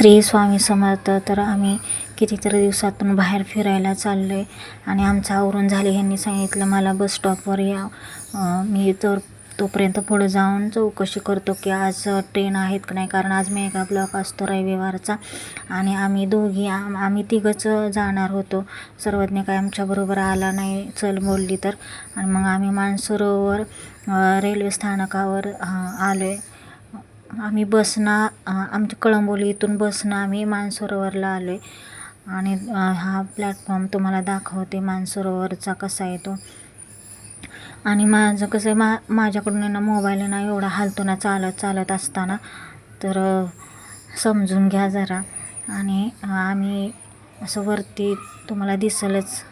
श्री स्वामी समर्थ तर आम्ही कितीतरी दिवसातून बाहेर फिरायला चाललो आहे आणि आमचं आवरून झाले ह्यांनी सांगितलं मला बस स्टॉपवर या. मी तर तोपर्यंत पुढे जाऊन चौकशी करतो की आज ट्रेन आहेत का नाही कारण आज मेगा ब्लॉक असतो रविवारचा आणि आम्ही दोघी आम आम्ही तिघंच जाणार होतो. सर्वज्ञ काय आमच्याबरोबर आला नाही चल बोलली तर. आणि मग आम्ही मानसरोवर रेल्वे स्थानकावर आलो आहे आम्ही बसनं आमच्या कळंबोली इथून बसनं आम्ही मानसरोवरला आलो आहे आणि हा प्लॅटफॉर्म तुम्हाला दाखवते मानसरोवरचा कसा आहे तो. आणि माझं कसं आहे मा माझ्याकडून ना मोबाईल ना एवढा हालतो ना चालत चालत असताना. तर समजून घ्या जरा. आणि आम्ही असं वरती तुम्हाला दिसलंच.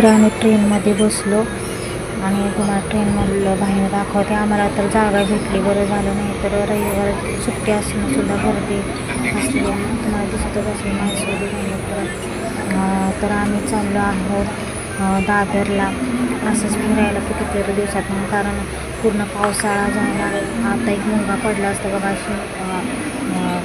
तर आम्ही ट्रेनमध्ये बसलो आणि तुम्हाला ट्रेनमधलं बाहेर दाखवते. आम्हाला तर जागा भेटली बरं झालं नाही तर रविवार सुट्टी असून सुद्धा गर्दी असली तुम्हाला दिसतच असेल माणसं तर. तर आम्ही चाललो आहोत दादरला. असंच फिरायला कितीतरी दिवसातून कारण पूर्ण पावसाळा जायला आता एक मुलगा पडला असता बघा अशी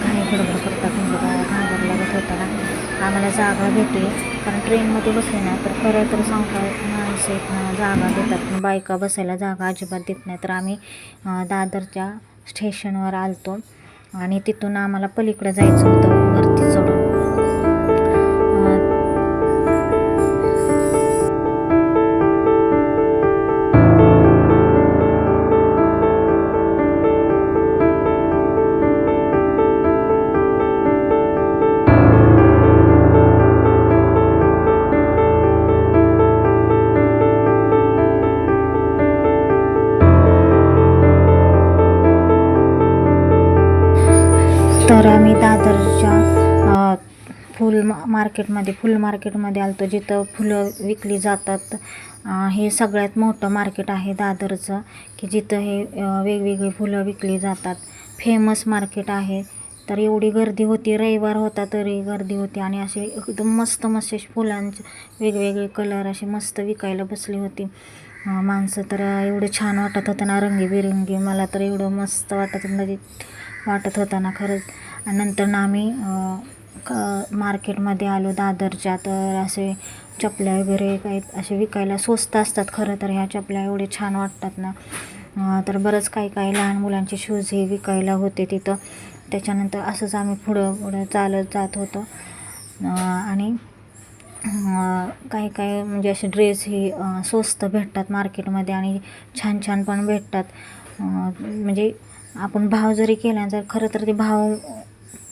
घाई गडबड करतात काय घाबर लागत होता ना आम्हाला जागा भेटली. कारण ट्रेनमध्ये बसले ना तर खरं तर सांगता माणसं येत ना जागा देतात. पण बायका बसायला जागा अजिबात देत नाही तर आम्ही दादरच्या स्टेशनवर आलतो. आणि तिथून आम्हाला पलीकडे जायचं होतं. वरती चढून. मार्केटमध्ये फुल मार्केटमध्ये आलतो जिथं फुलं विकली जातात. हे सगळ्यात मोठं मार्केट आहे दादरचं की जिथं हे वेगवेगळी फुलं विकली जातात. फेमस मार्केट आहे. तर एवढी गर्दी होती रविवार होता तरी गर्दी होती आणि असे एकदम मस्त मस्त फुलांचे वेगवेगळे कलर असे मस्त विकायला बसली होती. माणसं तर एवढं छान वाटत होतं ना रंगीबिरंगी. मला तर एवढं मस्त वाटत होतं म्हणजे वाटत होता ना खरंच. आणि नंतर ना आम्ही क मार्केटमध्ये आलो दादरच्या तर असे चपल्या वगैरे काही असे विकायला स्वस्त असतात खरं तर. ह्या चपल्या एवढे छान वाटतात ना. तर बरंच काही काही लहान मुलांचे शूज हे विकायला होते तिथं. त्याच्यानंतर असंच आम्ही पुढं पुढं चालत जात होतो. आणि काही काही म्हणजे असे ड्रेस हे स्वस्त भेटतात मार्केटमध्ये आणि छान छान पण भेटतात. म्हणजे आपण भाव जरी केला तर खरं तर ते भाव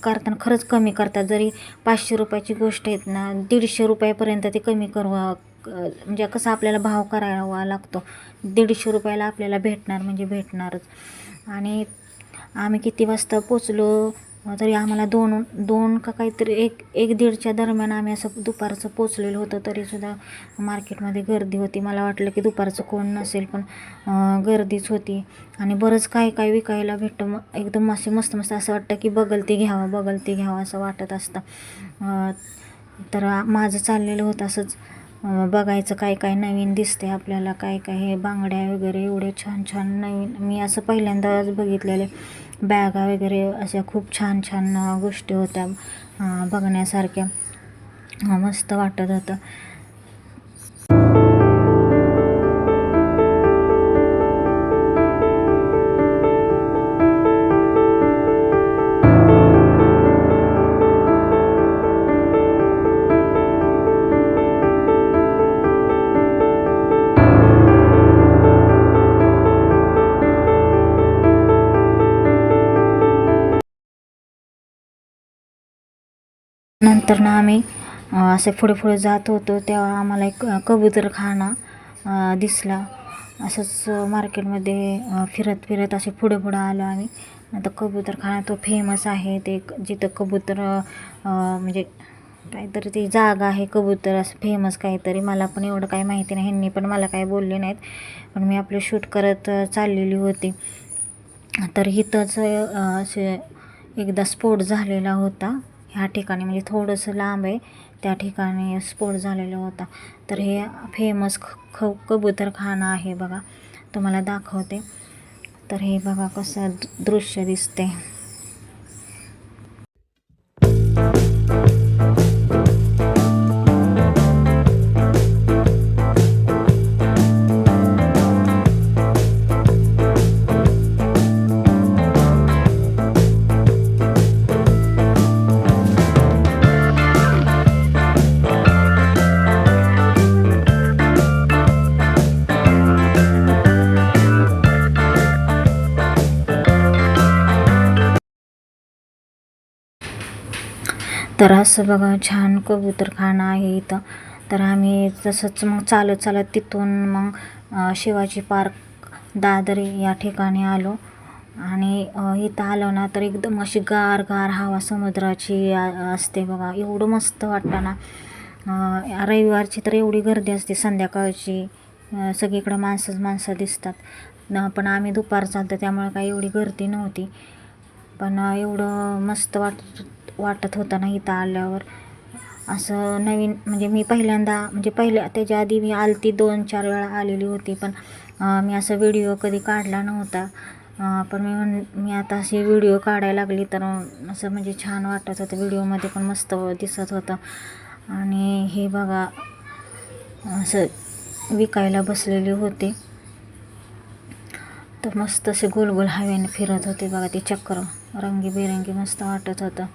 करताना खरंच कमी करतात. जरी पाचशे रुपयाची गोष्ट आहेत ना दीडशे रुपयापर्यंत ते कमी करवा म्हणजे कसं आपल्याला भाव करावा लागतो. दीडशे रुपयाला आपल्याला भेटणार म्हणजे भेटणारच. आणि आम्ही किती वाजता पोचलो तरी आम्हाला दोन दोन का काहीतरी एक एक दीडच्या दरम्यान आम्ही असं दुपारचं पोचलेलं होतं तरीसुद्धा मार्केटमध्ये गर्दी होती. मला वाटलं की दुपारचं कोण नसेल पण गर्दीच होती. आणि बरंच काय काय विकायला भेटतं मग एकदम असे मस्त मस्त असं वाटतं की बघल ते घ्यावं बघल ते घ्यावं असं वाटत असतं. तर माझं चाललेलं होतं असंच. बघायचं काय काय नवीन दिसते आपल्याला काय काय हे बांगड्या वगैरे एवढे छान छान नवीन मी असं पहिल्यांदाच बघितलेले बॅगा वगैरे अशा खूप छान छान गोष्टी होत्या बघण्यासारख्या मस्त वाटत होतं. नंतर ना आम्ही असे पुढे पुढे जात होतो. तेव्हा आम्हाला एक अ, कबूतरखाना दिसला. असंच मार्केटमध्ये फिरत फिरत असे पुढे पुढे आलो आम्ही. आता कबूतरखाना तो फेमस आहे. ते जिथं कबूतर म्हणजे काहीतरी ती जागा आहे. कबूतर असं फेमस काहीतरी. मला पण एवढं काही माहिती नाही. ह्यांनी पण मला काही बोलले नाहीत. पण मी आपलं शूट करत चाललेली होती. तर इथंच असे एकदा स्फोट झालेला होता. ह्या ठिकाणी म्हणजे थोडंसं लांब आहे. त्या ठिकाणी स्फोट झालेला होता. तर हे फेमस ख ख कबूतरखाना आहे बघा. तुम्हाला दाखवते. तर हे बघा कसं दृश्य दिसते तर असं बघा छान कबूतरखाना आहे इथं. तर आम्ही तसंच मग चालत चालत तिथून मग शिवाजी पार्क दादर या ठिकाणी आलो. आणि इथं आलो ना तर एकदम अशी गार गार हवा समुद्राची असते बघा. एवढं मस्त वाटतं ना. रविवारची तर एवढी गर्दी असते संध्याकाळची. सगळीकडं माणसंच माणसं दिसतात. पण आम्ही दुपार चालतं त्यामुळे काही एवढी गर्दी नव्हती. पण एवढं मस्त वाटत वाटत होतं ना इथं आल्यावर. असं नवीन म्हणजे मी पहिल्यांदा म्हणजे पहिल्या त्याच्या आधी मी आलती दोन चार वेळा आलेली होती पण मी असं व्हिडिओ कधी काढला नव्हता. पण मी म्हण मी आता असे व्हिडिओ काढायला लागली तर असं म्हणजे छान वाटत होतं व्हिडिओमध्ये पण मस्त दिसत होतं. आणि हे बघा असं विकायला बसलेले होते. तर मस्त असे गोल गोल हवेने फिरत होते बघा ते चक्र. रंगीबेरंगी मस्त वाटत होतं.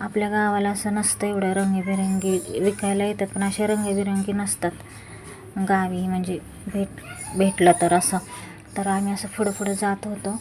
आपल्या गावाला असं नसतं एवढं रंगीबेरंगी. विकायला येतात पण असे रंगीबेरंगी नसतात. गावी म्हणजे भेट भेटलं तर असं. तर आम्ही असं पुढं पुढं जात होतो.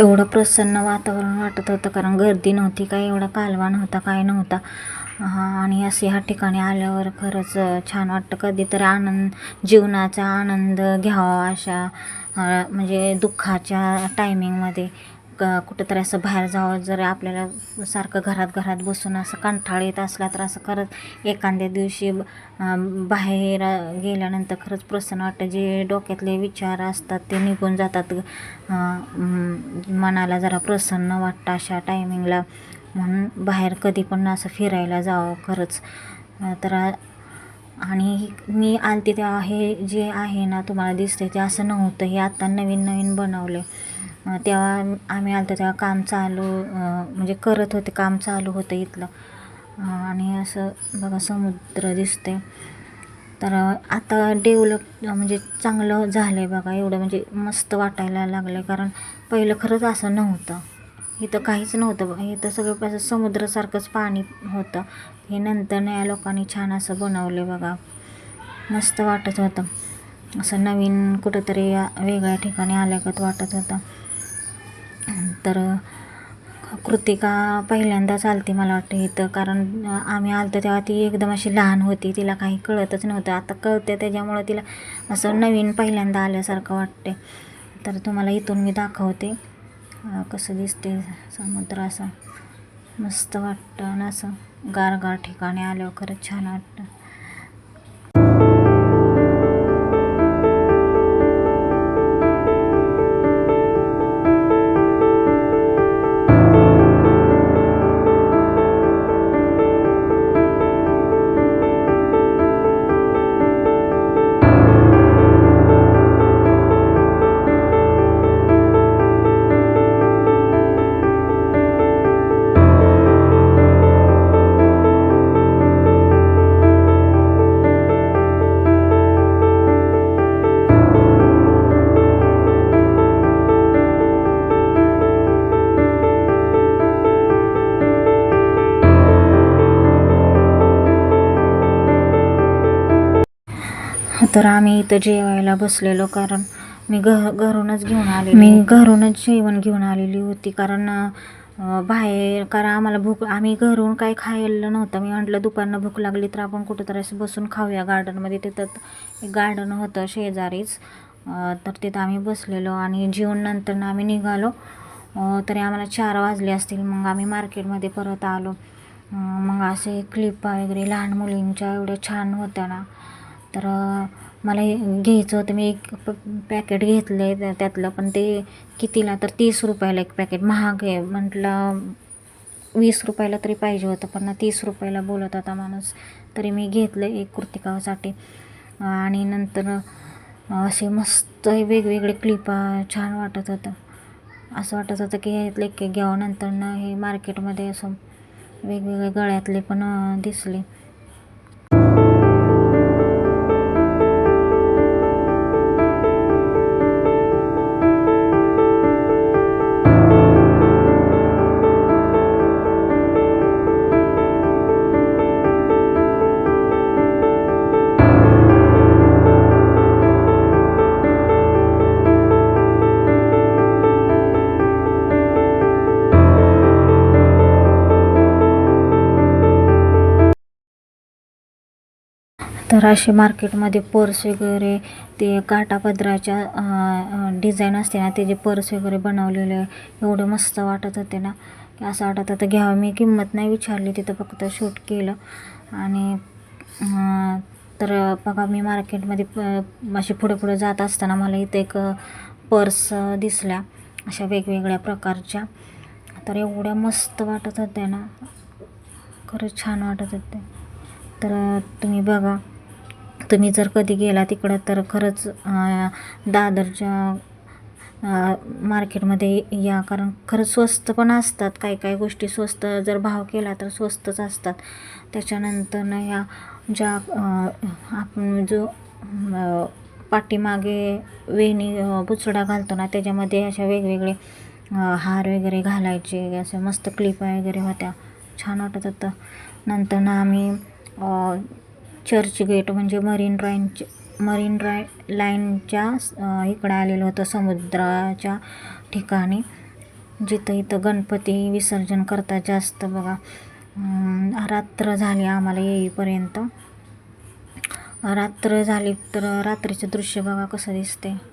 एवढं प्रसन्न वातावरण वाटत होतं कारण गर्दी नव्हती काय एवढा कालवा नव्हता काय नव्हता. आणि असे ह्या ठिकाणी आल्यावर खरंच छान वाटतं. कधीतरी आनंद जीवनाचा आनंद घ्यावा अशा म्हणजे दुःखाच्या टायमिंगमध्ये क कुठंतरी असं बाहेर जावं जर आपल्याला सारखं घरात घरात बसून असं कंटाळ येत असला तर असं खरंच एखाद्या दिवशी बाहेर गेल्यानंतर खरंच प्रसन्न वाटतं. जे डोक्यातले विचार असतात ते निघून जातात. मनाला जरा प्रसन्न वाटतं अशा टायमिंगला म्हणून बाहेर कधी पण असं फिरायला जावं खरंच. तर आणि मी आलते ते हे जे आहे ना तुम्हाला दिसते ते असं नव्हतं. हे आता नवीन नवीन बनवले तेव्हा आम्ही आलो तेव्हा काम चालू म्हणजे करत होते काम चालू होतं इथलं. आणि असं बघा समुद्र दिसते तर आता डेव्हलप म्हणजे चांगलं झालं आहे बघा एवढं म्हणजे मस्त वाटायला लागलं आहे कारण पहिलं खरंच असं नव्हतं. इथं काहीच नव्हतं बघा. इथं सगळं असं समुद्रासारखंच पाणी होतं. हे नंतर या लोकांनी छान असं बनवले बघा. मस्त वाटत होतं. असं नवीन कुठंतरी वेगळ्या ठिकाणी आल्यागत वाटत होतं. तर कृतिका पहिल्यांदाच आलती मला वाटतं इथं. कारण आम्ही आलतो तेव्हा ती एकदम अशी लहान होती. तिला काही कळतच नव्हतं. आता कळते त्याच्यामुळं तिला असं नवीन पहिल्यांदा आल्यासारखं वाटते तर तुम्हाला इथून मी दाखवते. कसं दिसते समुद्र असं. मस्त वाटतं आणि असं गारगार ठिकाणी आल्यावर खरंच छान वाटतं. तर आम्ही इथं जेवायला बसलेलो कारण मी घ घरूनच घेऊन आले मी घरूनच जेवण घेऊन आलेली होती कारण बाहेर कारण आम्हाला भूक आम्ही घरून काही खायला नव्हतं. मी म्हटलं दुपारनं भूक लागली तर आपण कुठंतरी असं बसून खाऊया गार्डनमध्ये. तिथं एक गार्डन होतं शेजारीच. तर तिथं आम्ही बसलेलो आणि जेवण नंतर आम्ही निघालो. तरी आम्हाला चार वाजले असतील. मग आम्ही मार्केटमध्ये परत आलो. मग असे क्लिपा वगैरे लहान मुलींच्या एवढ्या छान होत्या ना. तर मला हे घ्यायचं होतं. मी एक प पॅकेट घेतलं आहे त्यातलं पण ते कितीला तर तीस रुपयाला एक पॅकेट महाग आहे. म्हटलं वीस रुपयाला तरी पाहिजे होतं पण तीस रुपयाला बोलत होता माणूस. तरी मी घेतलं एक कुर्तिकासाठी आणि नंतर असे मस्त वेगवेगळे क्लिपा छान वाटत होतं. असं वाटत होतं की ह्यातले एक घ्यावं. नंतर ना हे मार्केटमध्ये असं वेगवेगळे गळ्यातले पण दिसले. तर असे मार्केटमध्ये पर्स वगैरे ते काटापदराच्या डिझाईन असते ना ते जे पर्स वगैरे बनवलेले एवढं मस्त वाटत होते ना. की असं वाटत होतं घ्यावं मी किंमत नाही विचारली तिथं फक्त शूट केलं. आणि तर बघा मी मार्केटमध्ये प अशी पुढे पुढे जात असताना मला इथं एक पर्स दिसल्या अशा वेगवेगळ्या प्रकारच्या. तर एवढ्या मस्त वाटत होत्या ना. खरंच छान वाटत होते. तर तुम्ही बघा तुम्ही जर कधी गेला तिकडं तर खरंच दादरच्या मार्केटमध्ये या. कारण खरंच स्वस्त पण असतात काही काही गोष्टी स्वस्त जर भाव केला तर स्वस्तच असतात. त्याच्यानंतर ना ज्या आपण जो पाठीमागे वेणी पुचडा बुचडा घालतो ना त्याच्यामध्ये अशा वेगवेगळे हार वगैरे घालायचे असे मस्त क्लिपा वगैरे होत्या. छान वाटत होतं. नंतर ना आम्ही चर्चगेट चर्च गेट म्हणजे मरीन ड्राईनचे मरीन ड्राय लाईनच्या इकडं आलेलो होतं समुद्राच्या ठिकाणी. जिथं इथं गणपती विसर्जन करतात जास्त बघा. रात्र झाली आम्हाला येईपर्यंत. रात्र झाली तर रात्रीचं दृश्य बघा कसं दिसते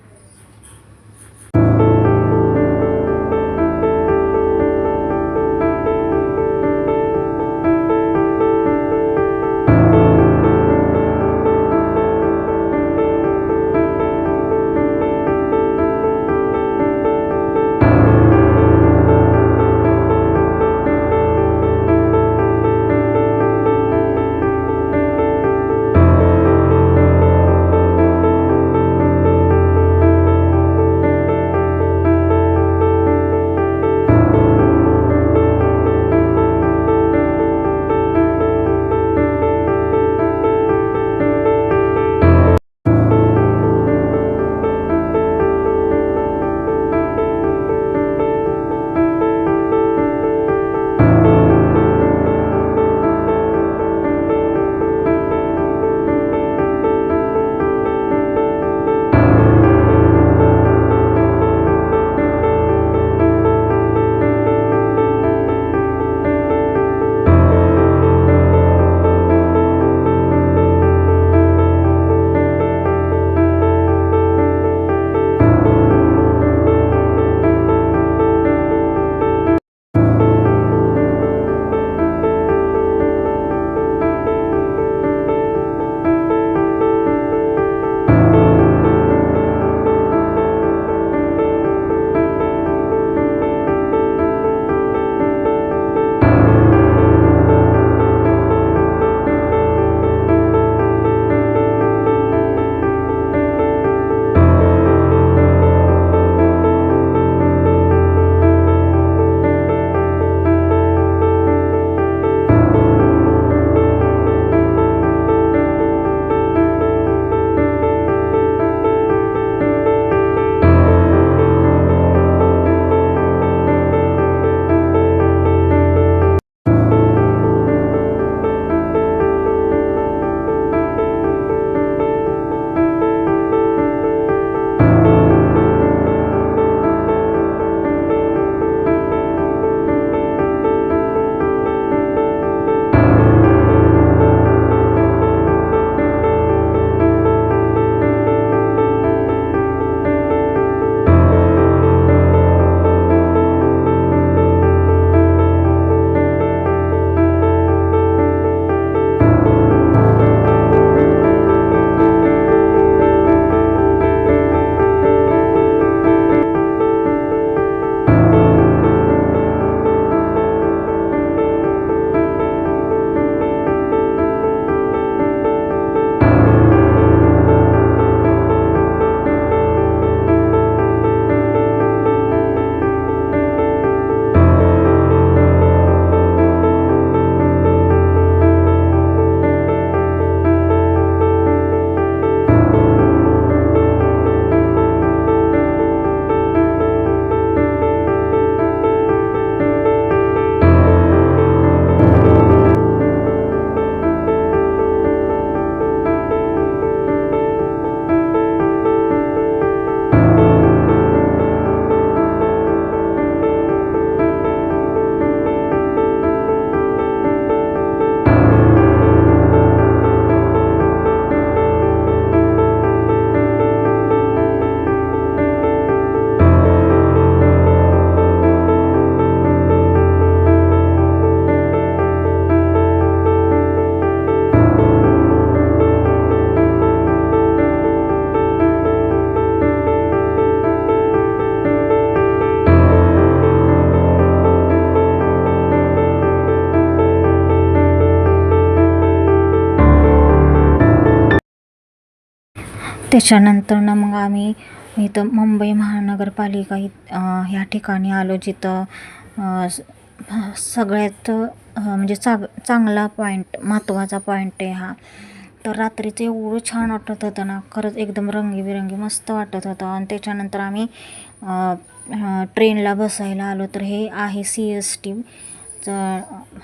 त्याच्यानंतर ना मग आम्ही इथं मुंबई महानगरपालिका इ ह्या ठिकाणी आलो जिथं सगळ्यात म्हणजे चाग चांगला पॉईंट महत्त्वाचा पॉईंट आहे हा. तर रात्रीचं एवढं छान वाटत होतं ना खरंच एकदम रंगीबिरंगी मस्त वाटत होतं. आणि त्याच्यानंतर आम्ही ट्रेनला बसायला आलो. तर हे आहे सी एस टीचं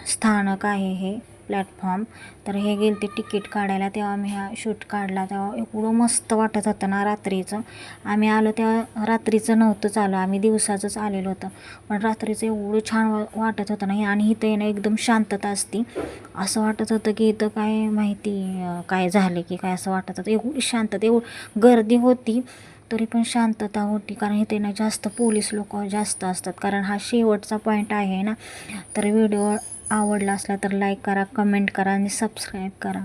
स्थानक आहे हे. प्लॅटफॉर्म तर हे गेले ते तिकीट काढायला तेव्हा आम्ही हा शूट काढला. तेव्हा एवढं मस्त वाटत होतं ना रात्रीचं. आम्ही आलो तेव्हा रात्रीचं नव्हतंच आलो आम्ही दिवसाचंच आलेलो होतं. पण रात्रीचं एवढं छान वा वाटत होतं ना आणि इथं येणं एकदम शांतता असती. असं वाटत होतं की इथं काय माहिती काय झाले की काय असं वाटत होतं. एवढी शांतता एवढी गर्दी होती तरी पण शांतता होती. कारण इथे ना जास्त पोलीस लोक जास्त असतात. कारण हा शेवटचा पॉईंट आहे ना. तर व्हिडिओ आवडला असला तर लाईक करा कमेंट करा आणि सबस्क्राईब करा.